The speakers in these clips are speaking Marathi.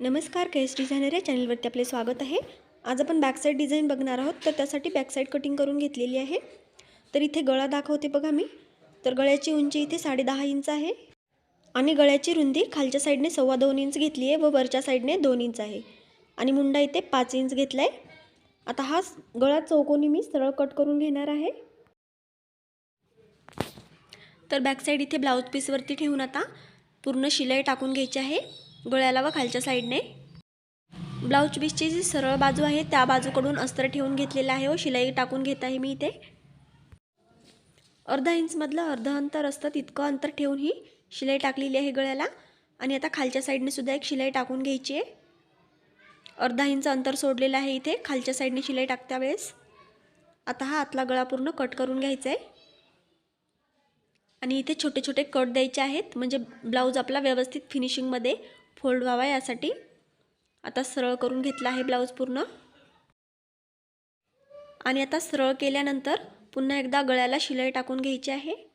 नमस्कार केस डिझायनर या चॅनलवरती आपले स्वागत आहे. आज आपण बॅकसाईड डिझाईन बघणार आहोत तर त्यासाठी बॅकसाईड कटिंग करून घेतलेली आहे. तर इथे गळा दाखवते बघा मी. तर गळ्याची उंची इथे साडेदहा इंच आहे आणि गळ्याची रुंदी खालच्या साईडने सव्वा दोन इंच घेतली आहे व वरच्या साईडने दोन इंच आहे. आणि मुंडा इथे पाच इंच घेतला आहे आता हा गळा चौकोनी मी सरळ कट करून घेणार आहे. तर बॅकसाईड इथे ब्लाऊज पीसवरती ठेवून आता पूर्ण शिलाई टाकून घ्यायची आहे. गळ्याला व खालच्या साईडने. ब्लाऊज पीसची जी सरळ बाजू आहे त्या बाजूकडून अस्तर ठेवून घेतलेलं आहे व शिलाई टाकून घेत आहे मी इथे. अर्धा इंचमधलं अर्ध अंतर असतं तितकं अंतर ठेवून ही शिलाई टाकलेली आहे गळ्याला. आणि आता खालच्या साईडने सुद्धा एक शिलाई टाकून घ्यायची आहे. अर्धा इंच अंतर सोडलेलं आहे इथे खालच्या साईडने शिलाई टाकत्या वेळेस आता हा आतला गळा पूर्ण कट करून घ्यायचा आहे. आणि इथे छोटे छोटे कट द्यायचे आहेत म्हणजे ब्लाऊज आपला व्यवस्थित फिनिशिंगमध्ये फोल्ड व्हावा यासाठी. आता सरळ करून घेतला आहे ब्लाऊज पूर्ण. आणि आता सरळ केल्यानंतर पुन्हा एकदा गळ्याला शिलाई टाकून घ्यायची आहे.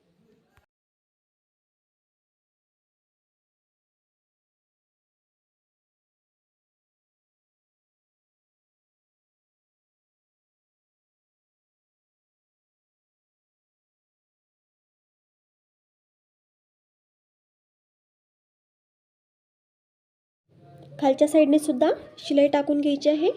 खालच्या साईडने सुद्धा शिलाई टाकून घ्यायची आहे.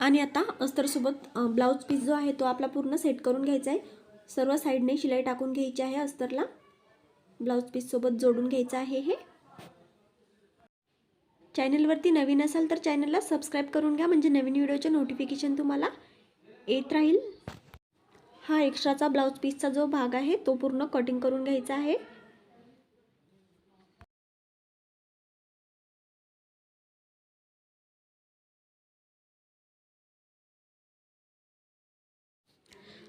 आणि आता अस्तरसोबत ब्लाऊज पीस जो आहे तो आपला पूर्ण सेट करून घ्यायचा आहे. सर्व साईडने शिलाई टाकून घ्यायची आहे अस्तरला. ब्लाऊज पीससोबत जोडून घ्यायचं आहे हे. चॅनलवरती नवीन असाल तर चॅनलला सबस्क्राईब करून घ्या. म्हणजे नवीन व्हिडिओचे नोटिफिकेशन तुम्हाला येत राहील. हा एक्स्ट्राचा ब्लाऊज पीसचा जो भाग आहे तो पूर्ण कटिंग करून घ्यायचा आहे.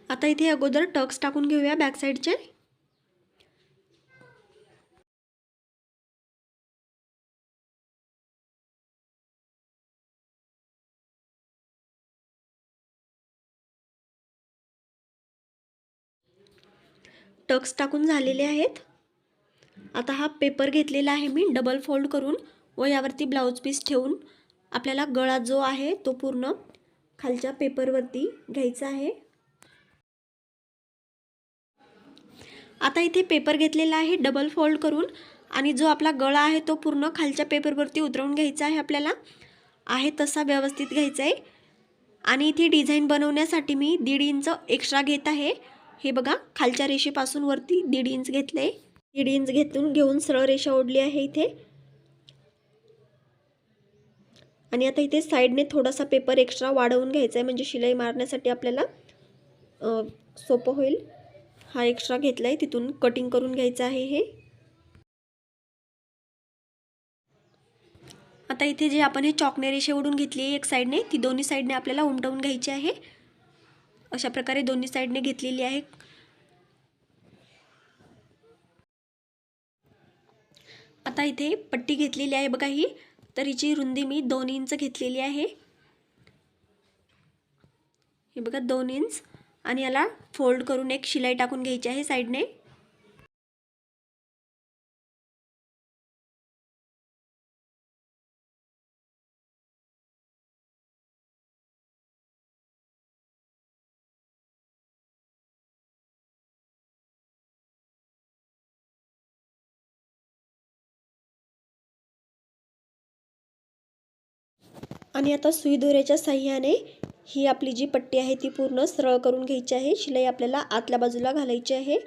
आता इथे अगोदर टक्स टाकून घेऊया बॅक साईडचे टक्स टाकून झालेले आहेत. आता हा पेपर घेतलेला आहे मी डबल फोल्ड करून व यावरती ब्लाऊज पीस ठेवून आपल्याला गळा जो आहे तो पूर्ण खालच्या पेपरवरती घ्यायचा आहे. आता इथे पेपर घेतलेला आहे डबल फोल्ड करून आणि जो आपला गळा आहे तो पूर्ण खालच्या पेपरवरती उतरवून घ्यायचा आहे आपल्याला. आहे तसा व्यवस्थित घ्यायचा आहे. आणि इथे डिझाईन बनवण्यासाठी मी दीड इंच एक्स्ट्रा घेत आहे. हे बघा खालच्या रेषेपासून वरती दीड इंच घेतले दीड इंच घेतून घेऊन सरळ रेषा ओढली आहे इथे. आणि आता इथे साईडने थोडासा पेपर एक्स्ट्रा वाढवून घ्यायचा आहे म्हणजे शिलाई मारण्यासाठी आपल्याला सोपं होईल. हा एक्स्ट्रा घेतला आहे तिथून कटिंग करून घ्यायचं आहे हे. आता इथे जे आपण हे चॉकने रेषे ओढून घेतली आहे एक साईडने ती दोन्ही साईडने आपल्याला उमटवून घ्यायची आहे. अशा प्रकारे दोन्ही साईडने घेतलेली आहे. आता इथे पट्टी घेतलेली आहे बघा ही. तर हिची रुंदी मी दोन इंच घेतलेली आहे. हे बघा दोन इंच आणि याला फोल्ड करून एक शिलाई टाकून घ्यायची आहे साईडने आणि आता सुई दोऱ्याच्या साह्याने ही आपली जी पट्टी आहे ती पूर्ण सरळ करून घ्यायची आहे. शिलाई आपल्याला आतल्या बाजूला घालायची आहे.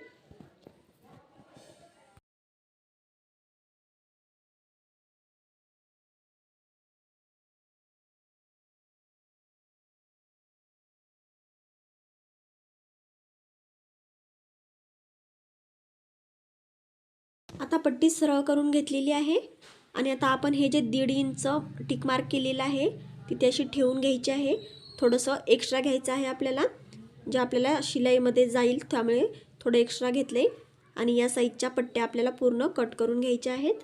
आता पट्टी सरळ करून घेतलेली आहे. आणि आता आपण हे जे दीड इंच टिकमार्क केलेलं आहे तिथे अशी ठेवून घ्यायची आहे. थोडंसं एक्स्ट्रा घ्यायचं आहे आपल्याला जे आपल्याला शिलाईमध्ये जाईल त्यामुळे थोडं एक्स्ट्रा घेतले आणि या साईजच्या पट्ट्या आपल्याला पूर्ण कट करून घ्यायच्या आहेत.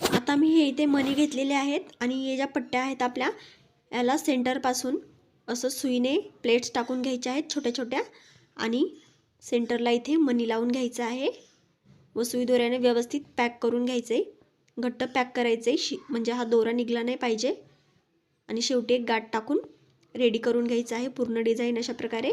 आता मी हे इथे मणी घेतलेले आहेत आणि हे ज्या पट्ट्या आहेत आपल्या याला सेंटरपासून असं सुईने प्लेट्स टाकून घ्यायच्या आहेत छोट्या छोट्या आणि सेंटरला इथे मणी लावून घ्यायचं आहे व सुई दोऱ्याने व्यवस्थित पॅक करून घ्यायचं. आहे घट्ट पॅक करायचं. आहे शि म्हणजे हा दोरा निघला नाही पाहिजे. आणि शेवटी एक गाठ टाकून रेडी करून घ्यायचं आहे. पूर्ण डिझाईन अशा प्रकारे.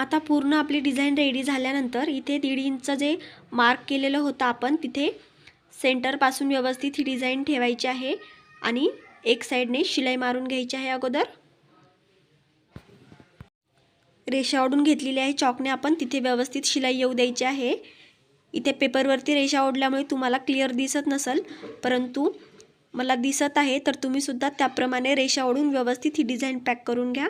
आता पूर्ण आपली डिझाईन रेडी झाल्यानंतर इथे दीड इंच जे मार्क केलेलं होतं आपण तिथे सेंटरपासून व्यवस्थित ही डिझाईन ठेवायची आहे आणि एक साईडने शिलाई मारून घ्यायची आहे अगोदर. रेषा ओढून घेतलेली आहे चॉकने आपण तिथे व्यवस्थित शिलाई येऊ द्यायची आहे. इथे पेपरवरती रेषा ओढल्यामुळे तुम्हाला क्लिअर दिसत नसेल परंतु मला दिसत आहे तर तुम्हीसुद्धा त्याप्रमाणे रेषा ओढून व्यवस्थित ही डिझाईन पॅक करून घ्या.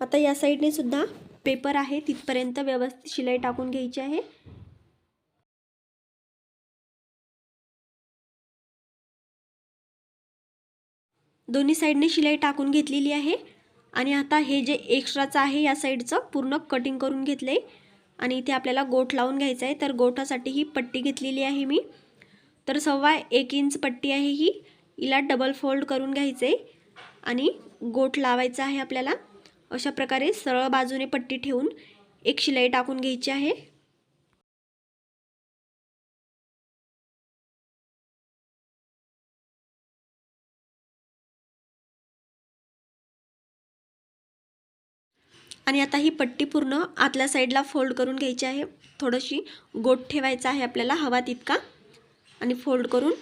आता या साईडने सुद्धा पेपर आहे. तिथपर्यंत व्यवस्थित शिलाई टाकून घ्यायची आहे. दोन्ही साईडने शिलाई टाकून घेतलेली आहे. आणि आता हे जे एक्स्ट्राचं आहे या साईडचं पूर्ण कटिंग करून घेतलं आहे आणि इथे आपल्याला गोठ लावून घ्यायचं आहे. तर गोठासाठी ही पट्टी घेतलेली आहे मी. तर सव्वा एक इंच पट्टी आहे ही. हिला डबल फोल्ड करून घ्यायचं आहे आणि गोठ लावायचा आहे आपल्याला. अशा प्रकारे सरळ बाजूने पट्टी ठेवून एक शिलाई टाकून घ्यायची आहे. आणि आता ही पट्टी पूर्ण आतल्या साईडला फोल्ड करून घ्यायची आहे. थोडीशी गोट ठेवायचा आहे आपल्याला हवा तितका. आणि फोल्ड करून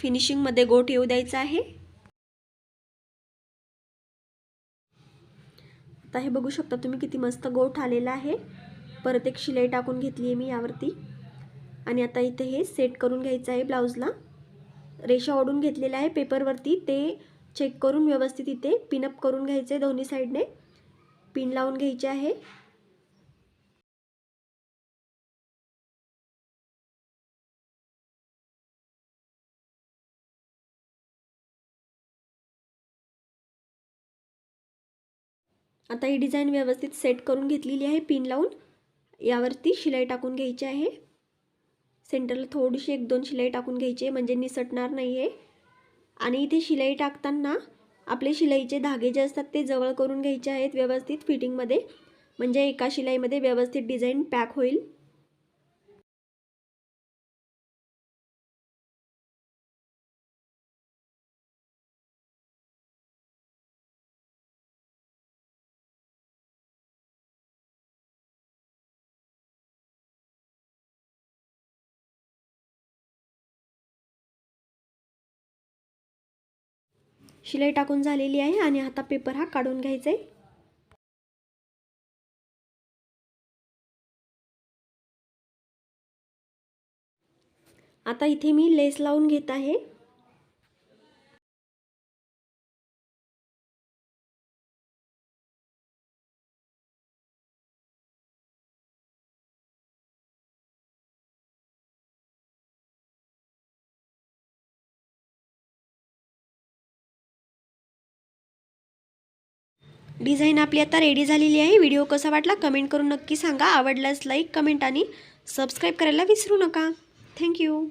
फिनिशिंगमध्ये गोट येऊ द्यायचा आहे. आता हे बघू शकता तुम्ही किती मस्त गोठ आलेला आहे. परत एक शिलाई टाकून घेतली आहे मी यावरती. आणि आता इथे हे सेट करून घ्यायचं आहे ब्लाऊजला रेषा ओढून घेतलेल्या आहे पेपरवरती ते चेक करून व्यवस्थित इथे पिनअप करून घ्यायचे दोन्ही साईडने पिन लावून घ्यायचे आहे. आता ही डिझाईन व्यवस्थित सेट करून घेतलेली आहे पिन लावून. यावरती शिलाई टाकून घ्यायची आहे. सेंटरला थोडीशी एक दोन शिलाई टाकून घ्यायची आहे म्हणजे निसटणार नाही आहे आणि इथे शिलाई टाकताना आपले शिलाईचे धागे जे असतात ते जवळ करून घ्यायचे आहेत व्यवस्थित फिटिंगमध्ये. म्हणजे एका शिलाईमध्ये व्यवस्थित डिझाईन पॅक होईल. शिलाई टाकून झालेली आहे आणि आता पेपर हा काढून घ्यायचा आहे आता इथे मी लेस लावून घेत आहे. डिझाईन आपली आता रेडी झालेली आहे. व्हिडिओ कसा वाटला कमेंट करून नक्की सांगा. आवडल्यास लाईक कमेंट आणि सबस्क्राईब करायला विसरू नका. थँक्यू